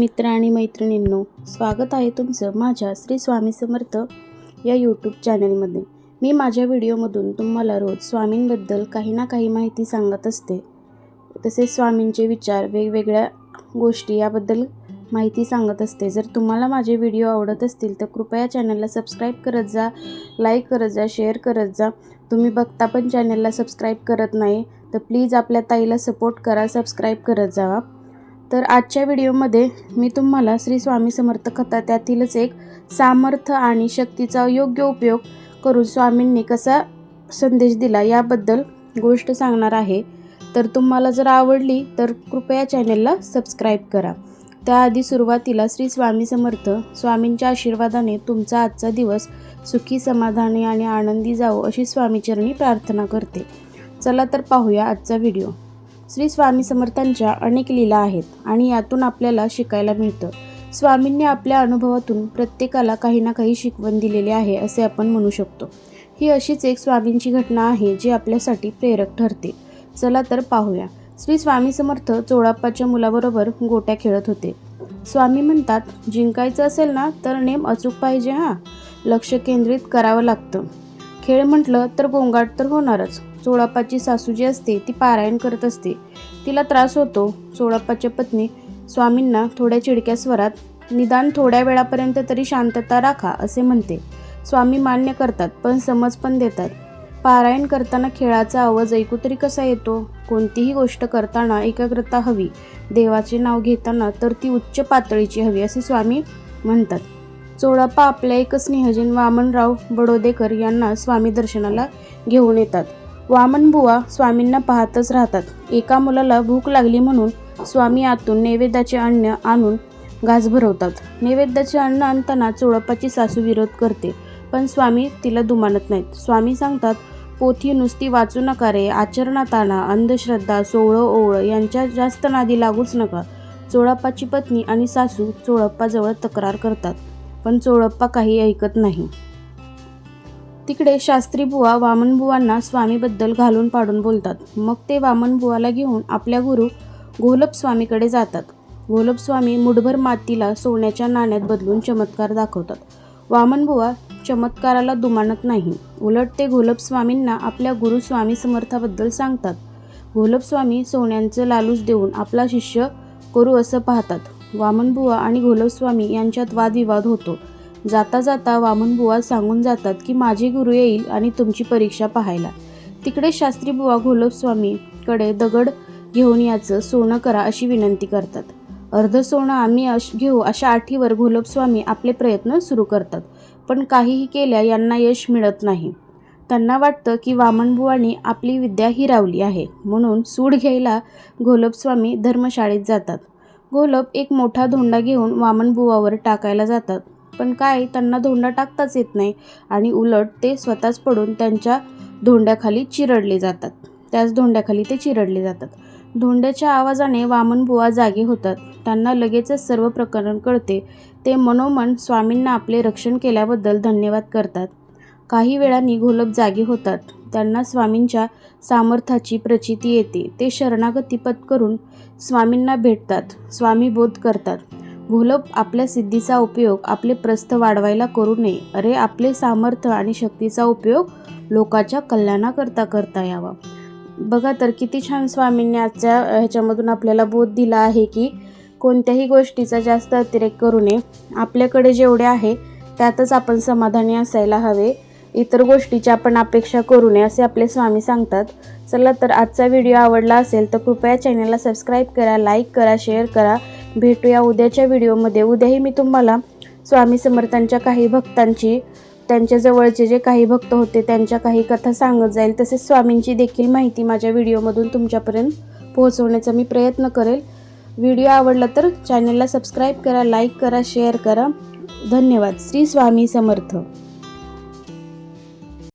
मित्र आणि मैत्रिणींनो स्वागत आहे तुमचं माझ्या श्री स्वामी समर्थ या यूट्यूब चॅनलमध्ये मी माझ्या व्हिडिओमधून तुम्हाला रोज स्वामींबद्दल काही ना काही माहिती सांगत असते. तसेच स्वामींचे विचार वेगवेगळ्या गोष्टी याबद्दल माहिती सांगत असते. जर तुम्हाला माझे व्हिडिओ आवडत असतील तर कृपया चॅनलला सबस्क्राईब करत जा लाईक करत जा शेअर करत जा. तुम्ही बघता पण चॅनलला सबस्क्राईब करत नाही तर प्लीज आपल्या ताईला सपोर्ट करा सबस्क्राईब करत जावा तर आजच्या व्हिडिओमध्ये मी तुम्हाला श्री स्वामी समर्थ कथा त्यातीलच एक सामर्थ्य आणि शक्तीचा योग्य उपयोग करून स्वामींनी कसा संदेश दिला याबद्दल गोष्ट सांगणार आहे. तर तुम्हाला जर आवडली तर कृपया चॅनलला सबस्क्राईब करा. त्याआधी सुरुवातीला श्री स्वामी समर्थ स्वामींच्या आशीर्वादाने तुमचा आजचा दिवस सुखी समाधानी आणि आनंदी जावो अशी स्वामीचरणी प्रार्थना करते. चला तर पाहूया आजचा व्हिडिओ. श्री स्वामी समर्थांच्या अनेक लीला आहेत आणि यातून आपल्याला शिकायला मिळतं. स्वामींनी आपल्या अनुभवातून प्रत्येकाला काही ना काही शिकवण दिलेली आहे असे आपण म्हणू शकतो. ही अशीच एक स्वामींची घटना आहे जी आपल्यासाठी प्रेरक ठरते. चला तर पाहूया. श्री स्वामी समर्थ चोळाप्पाच्या मुलाबरोबर गोट्या खेळत होते. स्वामी म्हणतात जिंकायचं असेल ना तर नेम अचूक पाहिजे हां. लक्ष केंद्रित करावं लागतं. खेळ म्हटलं तर गोंगाट तर होणारच. चोळाप्पाची सासू जी असते ती पारायण करत असते. तिला त्रास होतो. चोळाप्पाच्या पत्नी स्वामींना थोड्या चिडक्या स्वरात निदान थोड्या वेळापर्यंत तरी शांतता राखा असे म्हणते. स्वामी मान्य करतात पण समज पण देतात. पारायण करताना खेळाचा आवाज ऐकू तरी कसा येतो? कोणतीही गोष्ट करताना एकाग्रता हवी. देवाचे नाव घेताना तर ती उच्च पातळीची हवी असे स्वामी म्हणतात. चोळाप्पा आपल्या एक स्नेहजन वामनराव बडोदेकर यांना स्वामी दर्शनाला घेऊन येतात. वामन बुवा स्वामींना पाहतच राहतात. एका मुलाला भूक लागली म्हणून स्वामी आतून नैवेद्याचे अन्न आणून घास भरवतात. नैवेद्याचे अन्न आणताना चोळप्पाची सासू विरोध करते पण स्वामी तिला दुमानत नाहीत. स्वामी सांगतात पोथी नुसती वाचू नका रे आचरणात आणा अंधश्रद्धा सोवळं ओवळं यांच्या जास्त नादी लागूच नका चोळप्पाची पत्नी आणि सासू चोळप्पाजवळ तक्रार करतात पण चोळप्पा काही ऐकत नाही. तिकडे शास्त्री बुवा वामन बुवांना स्वामीबद्दल घालून पाडून बोलतात. मग ते वामन बुवाला घेऊन आपल्या गुरु घोलप स्वामीकडे जातात. घोलप स्वामी मुठभर मातीला सोन्याच्या नाण्यात बदलून चमत्कार दाखवतात. वामन बुवा चमत्काराला दुमानत नाही. उलट ते घोलप स्वामींना आपल्या गुरु स्वामी समर्थाबद्दल सांगतात. घोलप स्वामी सोन्यांचं लालूच देऊन आपला शिष्य करू असं पाहतात. वामनबुवा आणि घोलपस्वामी यांच्यात वादविवाद होतो. जाता जाता वामनबुवा सांगून जातात की माझे गुरु येईल आणि तुमची परीक्षा पाहायला. तिकडे शास्त्री बुवा घोलपस्वामीकडे दगड घेऊन याचं सोनं करा अशी विनंती करतात. अर्ध सोनं आम्ही अश घेऊ अशा आठीवर घोलपस्वामी आपले प्रयत्न सुरू करतात पण काहीही केल्या यांना यश मिळत नाही. त्यांना वाटतं की वामनबुवांनी आपली विद्या हिरावली आहे म्हणून सूड घ्यायला घोलपस्वामी धर्मशाळेत जातात. घोलप एक मोठा धोंडा घेऊन वामनबुवावर टाकायला जातात. पण काय त्यांना धोंडा टाकताच येत नाही आणि उलट ते स्वतःच पडून त्यांच्या धोंड्याखाली चिरडले जातात. त्याच धोंड्याखाली ते चिरडले जातात. धोंड्याच्या आवाजाने वामनबुवा जागे होतात. त्यांना लगेचच सर्व प्रकरण कळते. ते मनोमन स्वामींना आपले रक्षण केल्याबद्दल धन्यवाद करतात. काही वेळाने घोलप जागे होतात. त्यांना स्वामींच्या सामर्थ्याची प्रचिती येते. ते शरणागती पत्करून स्वामींना भेटतात. स्वामी बोध करतात. घोलप आपल्या सिद्धीचा उपयोग आपले प्रस्थ वाढवायला करू नये. अरे आपले सामर्थ्य आणि शक्तीचा उपयोग लोकाच्या कल्याणाकरता करता यावा. बघा तर किती छान स्वामींनी आजच्या ह्याच्यामधून आपल्याला बोध दिला आहे की कोणत्याही गोष्टीचा जास्त अतिरेक करू नये. आपल्याकडे जेवढे आहे त्यातच आपण समाधानी असायला हवे. इतर गोष्टीची आपण अपेक्षा करू नये असे आपले स्वामी सांगतात. चला तर आजचा व्हिडिओ आवडला असेल तर कृपया चॅनलला सबस्क्राईब करा लाईक करा शेअर करा. भेटूया उद्याच्या व्हिडिओमध्ये. उद्याही मी तुम्हाला स्वामी समर्थांच्या काही भक्तांची त्यांच्या जवळचे जे काही भक्त होते त्यांच्या काही कथा सांगत जाईल तसेच स्वामींची देखील माहिती माझ्या व्हिडिओमधून तुमच्यापर्यंत पोहोचवण्याचा मी प्रयत्न करेल. व्हिडिओ आवडला तर चॅनलला सबस्क्राईब करा लाईक करा शेअर करा. धन्यवाद. श्री स्वामी समर्थ.